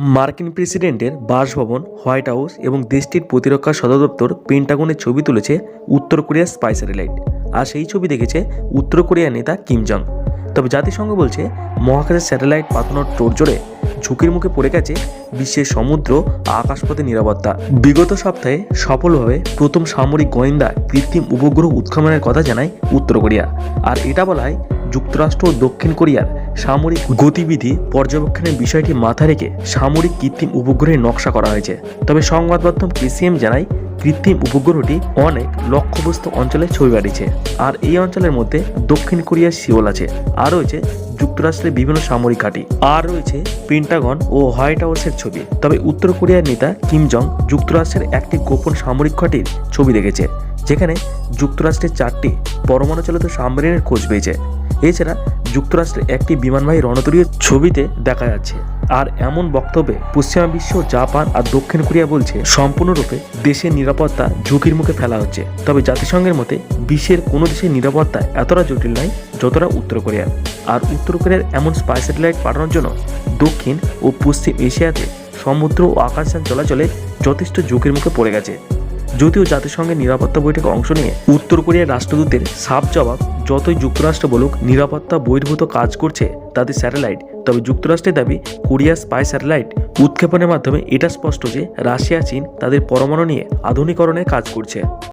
মার্কিন প্রেসিডেন্টের বাসভবন, হোয়াইট হাউস এবং দেশটির প্রতিরক্ষা সদর দপ্তর পেন্টাগনের ছবি তুলেছে উত্তর কোরিয়ার স্পাই স্যাটেলাইট। আর সেই ছবি দেখেছে উত্তর কোরিয়ার নেতা কিম জং। তবে জাতিসংঘ বলছে, মহাকাশের স্যাটেলাইট পাতানোর তোড়জোড়ে ঝুঁকির মুখে পড়ে গেছে বিশ্বের সমুদ্র আকাশপথে নিরাপত্তা। বিগত সপ্তাহে সফলভাবে প্রথম সামরিক গোয়েন্দা কৃত্রিম উপগ্রহ উৎক্ষেপণের কথা জানায় উত্তর কোরিয়া। আর এটা বলা হয় যুক্তরাষ্ট্র ও দক্ষিণ কোরিয়ার সামরিক গতিবিধি পর্যবেক্ষণের বিষয়টি মাথায় রেখে সামরিক কৃত্রিম উপগ্রহের নকশা করা হয়েছে। তবে সংবাদ মাধ্যম কেসিএম জানায়, কৃত্রিম উপগ্রহটি অনেক লক্ষ্যবস্তু অঞ্চলে ছবি পাঠিয়েছে আর এই অঞ্চলের মধ্যে দক্ষিণ কোরিয়ার সিওল আছে। আর রয়েছে যুক্তরাষ্ট্রের বিভিন্ন সামরিক ঘাঁটি। আর রয়েছে পেন্টাগন ও হোয়াইট হাউসের ছবি। তবে উত্তর কোরিয়ার নেতা কিম জং যুক্তরাষ্ট্রের একটি গোপন সামরিক ঘাঁটির ছবি দেখেছে, যেখানে যুক্তরাষ্ট্রের চারটি পরমাণু চালিত সাবমেরিনের খোঁজ পেয়েছে। এছাড়া যুক্তরাষ্ট্রের একটি বিমানবাহী রণতরীয় ছবিতে দেখা যাচ্ছে। আর এমন বক্তব্যে পশ্চিমা বিশ্ব, জাপান আর দক্ষিণ কোরিয়া বলছে, সম্পূর্ণরূপে দেশের নিরাপত্তা ঝুঁকির মুখে ফেলা হচ্ছে। তবে জাতিসংঘের মতে, বিশ্বের কোনো দেশের নিরাপত্তা এতটা জটিল নয় যতটা উত্তর কোরিয়া আর উত্তর কোরিয়ার এমন স্পাই স্যাটেলাইট পাঠানোর জন্য দক্ষিণ ও পশ্চিম এশিয়াতে সমুদ্র ও আকাশযান চলাচলে যথেষ্ট ঝুঁকির মুখে পড়ে গেছে। যদিও জাতিসংঘের নিরাপত্তা বৈঠকে অংশ নিয়ে উত্তর কোরিয়ার রাষ্ট্রদূতের সাফ জবাব যতই যুক্তরাষ্ট্র বলুক, নিরাপত্তা বহির্ভূত কাজ করছে তাদের স্যাটেলাইট। তবে যুক্তরাষ্ট্রের দাবি, কোরিয়া স্পাই স্যাটেলাইট উৎক্ষেপণের মাধ্যমে এটা স্পষ্ট যে রাশিয়া, চীন তাদের পরমাণু নিয়ে আধুনিকরণের কাজ করছে।